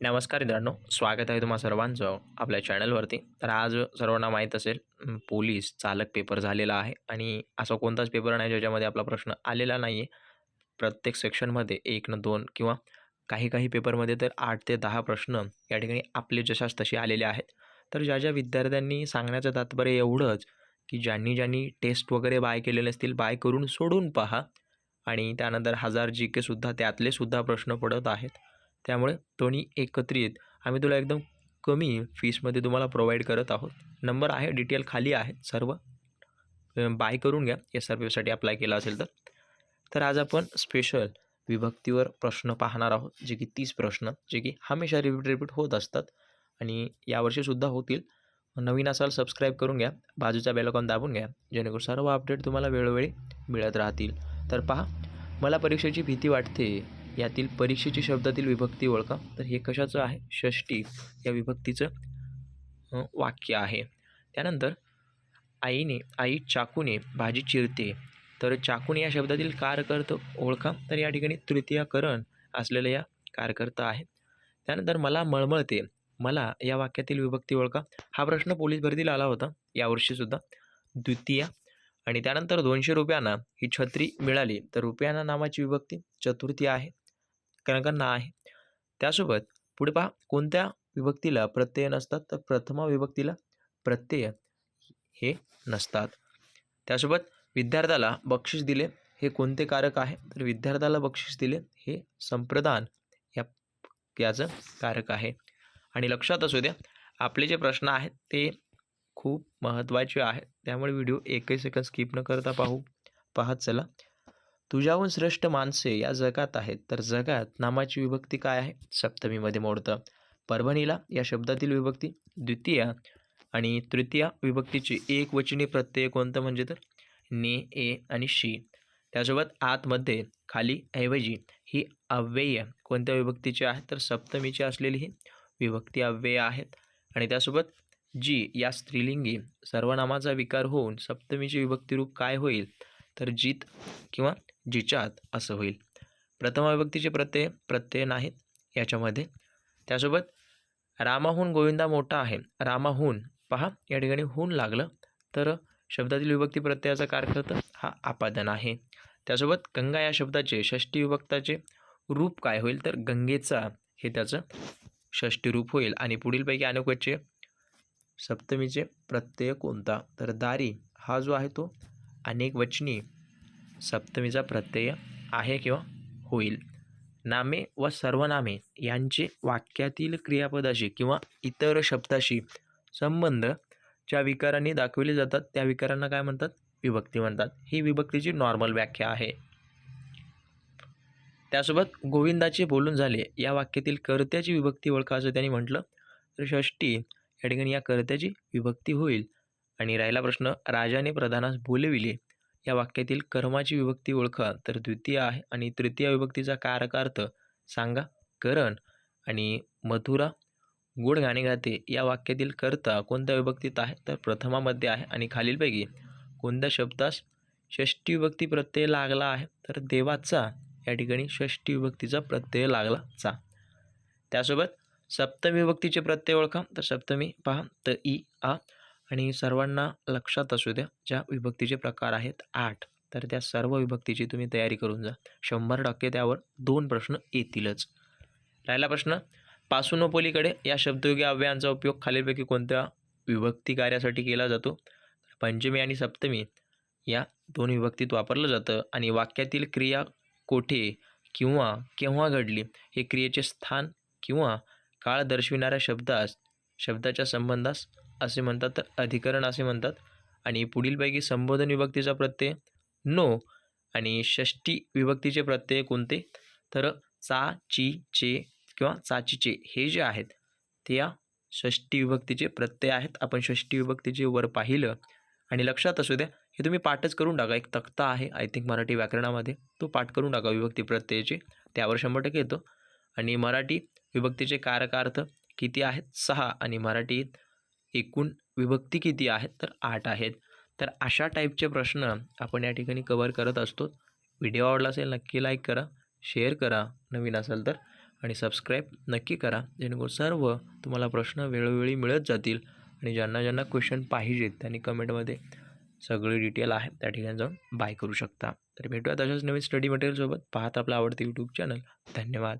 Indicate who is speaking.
Speaker 1: नमस्कार मित्रांनो स्वागत आहे तुम्हा सर्वांचं आपल्या चॅनलवरती. तर आज सर्वांना माहीत असेल पोलीस चालक पेपर झालेला आहे आणि असा कोणताच पेपर नाही ज्याच्यामध्ये आपला प्रश्न आलेला नाही आहे प्रत्येक सेक्शनमध्ये एक न दोन किंवा काही काही पेपरमध्ये तर आठ ते दहा प्रश्न या ठिकाणी आपले जशाच तसे आलेले आहेत. तर ज्या ज्या विद्यार्थ्यांनी सांगण्याचं तात्पर्य एवढंच की ज्यांनी ज्यांनी टेस्ट वगैरे बाय केलेले असतील बाय करून सोडून पहा. आणि त्यानंतर हजार जी केसुद्धा त्यातलेसुद्धा प्रश्न पडत आहेत. त्यामुळे दोन्ही एकत्रित आम्ही तुला एकदम कमी फीसमध्ये तुम्हाला प्रोव्हाइड करत आहोत. नंबर आहे डिटेल खाली आहेत सर्व. बाय करून घ्या. एस आर पीसाठी अप्लाय केला असेल तर. तर आज आपण स्पेशल विभक्तीवर प्रश्न पाहणार आहोत. जे की तीस प्रश्न जे की हमेशा रिपीट रिपीट होत असतात. आणि यावर्षीसुद्धा होतील. नवीन असाल सबस्क्राईब करून घ्या. बाजूचा बेलकॉन दाबून घ्या. जेणेकरून सर्व अपडेट तुम्हाला वेळोवेळी मिळत राहतील. तर पहा मला परीक्षेची भीती वाटते. यातील परीक्षेची शब्दातील विभक्ती ओळखा. तर हे कशाचं आहे? षष्टी या विभक्तीचं वाक्य आहे. त्यानंतर आईने आई चाकूने भाजी चिरते. तर चाकूने या शब्दातील कारकर्त ओळखा. तर या ठिकाणी तृतीयकरण असलेलं या कारकर्ता आहे. त्यानंतर मला मळमळते. मला या वाक्यातील विभक्ती ओळखा. हा प्रश्न पोलीस भरतीला आला होता. यावर्षीसुद्धा द्वितीय. आणि त्यानंतर दोनशे रुपयांना ही छत्री मिळाली. तर रुपयाना नावाची विभक्ती चतुर्थी आहे. कणकांना आहे. त्यासोबत पुढे पहा कोणत्या विभक्तीला प्रत्यय नसतात? तर प्रथमा विभक्तीला प्रत्यय हे नसतात. त्यासोबत विद्यार्थ्याला बक्षीस दिले हे कोणते कारक आहे? तर विद्यार्थ्याला बक्षीस दिले हे संप्रदान या याचं कारक आहे. आणि लक्षात असू द्या आपले जे प्रश्न आहेत ते खूप महत्त्वाचे आहेत. त्यामुळे व्हिडिओ एकही सेकंद स्किप न करता पाहू पाहत चला. तुझ्याहून श्रेष्ठ माणसे या जगात आहेत तर जगात नामाची विभक्ती काय आहे? सप्तमीमध्ये मोडतं. परभणीला या शब्दातील विभक्ती द्वितीय आणि तृतीय विभक्तीची एक वचनी प्रत्यय कोणतं म्हणजे तर? ने ए आणि शी. त्यासोबत आतमध्ये खाली ऐवजी ही अव्यय कोणत्या विभक्तीची आहे? तर सप्तमीची असलेली ही विभक्ती अव्यय आहेत. आणि त्यासोबत जी या स्त्रीलिंगी सर्वनामाचा विकार होऊन सप्तमीची विभक्ती रूप काय होईल? तर जीत किंवा जिच्यात असं होईल. प्रथम विभक्तीचे प्रत्यय प्रत्यय नाहीत याच्यामध्ये. त्यासोबत रामाहून गोविंदा मोठा आहे. रामाहून पहा या ठिकाणी हून लागलं. तर शब्दातील विभक्ती प्रत्ययाचा कारकर्त हा आपादन आहे. त्यासोबत गंगा या शब्दाचे षष्टी विभक्ताचे रूप काय होईल? तर गंगेचा हे त्याचं षष्टी रूप होईल. आणि पुढीलपैकी अनेकचे सप्तमीचे प्रत्यय कोणता? तर दारी हा जो आहे तो अनेक वचनी सप्तमीचा प्रत्यय आहे किंवा होईल. नामे व सर्वनामे यांचे वाक्यातील क्रियापदाशी किंवा इतर शब्दाशी संबंध ज्या विकारांनी दाखविले जातात त्या विकारांना काय म्हणतात? विभक्ती म्हणतात. ही विभक्तीची नॉर्मल व्याख्या आहे. त्यासोबत गोविंदाचे बोलून झाले. या वाक्यातील कर्त्याची विभक्ती ओळखा असं त्यांनी म्हटलं. तर षष्टी या ठिकाणी या कर्त्याची विभक्ती होईल. आणि राहिला प्रश्न राजाने प्रधानास बोलविले. या वाक्यातील कर्माची विभक्ती ओळखा तर द्वितीय आहे आणि तृतीय विभक्तीचा कारकार्थ सांगा करण आणि मथुरा. गोड गाणे गाते. या वाक्यातील कर्ता कोणत्या विभक्तीत आहे? तर प्रथमामध्ये आहे आणि खालीलपैकी कोणत्या शब्दास षष्टी विभक्ती प्रत्यय लागला आहे? तर देवाचा या ठिकाणी षष्टी विभक्तीचा प्रत्यय लागला चा त्यासोबत सप्तमी विभक्तीचे प्रत्यय ओळखा. तर सप्तमी पहा त ई आ. आणि सर्वांना लक्षात असू द्या ज्या विभक्तीचे प्रकार आहेत आठ तर त्या सर्व विभक्तीची तुम्ही तयारी करून जा. शंभर टक्के त्यावर दोन प्रश्न येतीलच. राहिला प्रश्न पासूनोपोलीकडे या शब्दयोगी अव्ययांचा उपयोग खालीलपैकी कोणत्या विभक्ती कार्यासाठी केला जातो? पंचमी आणि सप्तमी या दोन विभक्तीत वापरलं जातं आणि वाक्यातील क्रिया कोठे किंवा केव्हा घडली? हे क्रियेचे स्थान किंवा काळ दर्शविणाऱ्या शब्दास शब्दाच्या संबंधास असे म्हणतात तर अधिकरण असे म्हणतात. आणि पुढीलपैकी संबोधन विभक्तीचा प्रत्यय नो. आणि षष्टी विभक्तीचे प्रत्यय कोणते? तर चा ची चे किंवा चाचीचे हे जे आहेत ते या षष्टी विभक्तीचे प्रत्यय आहेत. आपण षष्टी विभक्तीचे वर पाहिलं. आणि लक्षात असू द्या हे तुम्ही पाठच करून टाका. एक तक्ता आहे आय थिंक मराठी व्याकरणामध्ये. तो पाठ करून टाका विभक्ती प्रत्ययाचे. त्यावर शंभर टक्के येतो. आणि मराठी विभक्तीचे कारकार्थ किती आहेत? सहा. आणि मराठीत एकूण विभक्ती किती आहेत? तर आठ आहेत. तर अशा टाईपचे प्रश्न आपण या ठिकाणी कवर करत असतो. व्हिडिओ आवडला असेल नक्की लाईक करा शेअर करा. नवीन असेल तर. आणि सबस्क्राईब नक्की करा. जेणेकरून सर्व तुम्हाला प्रश्न वेळोवेळी मिळत जातील. आणि ज्यांना ज्यांना क्वेश्चन पाहिजेत त्यांनी कमेंटमध्ये सगळी डिटेल आहे त्या ठिकाणी जाऊन बाय करू शकता. तर भेटूया तशाच नवीन स्टडी मटेरियलसोबत पाहत आपलं आवडतं यूट्यूब चॅनल धन्यवाद.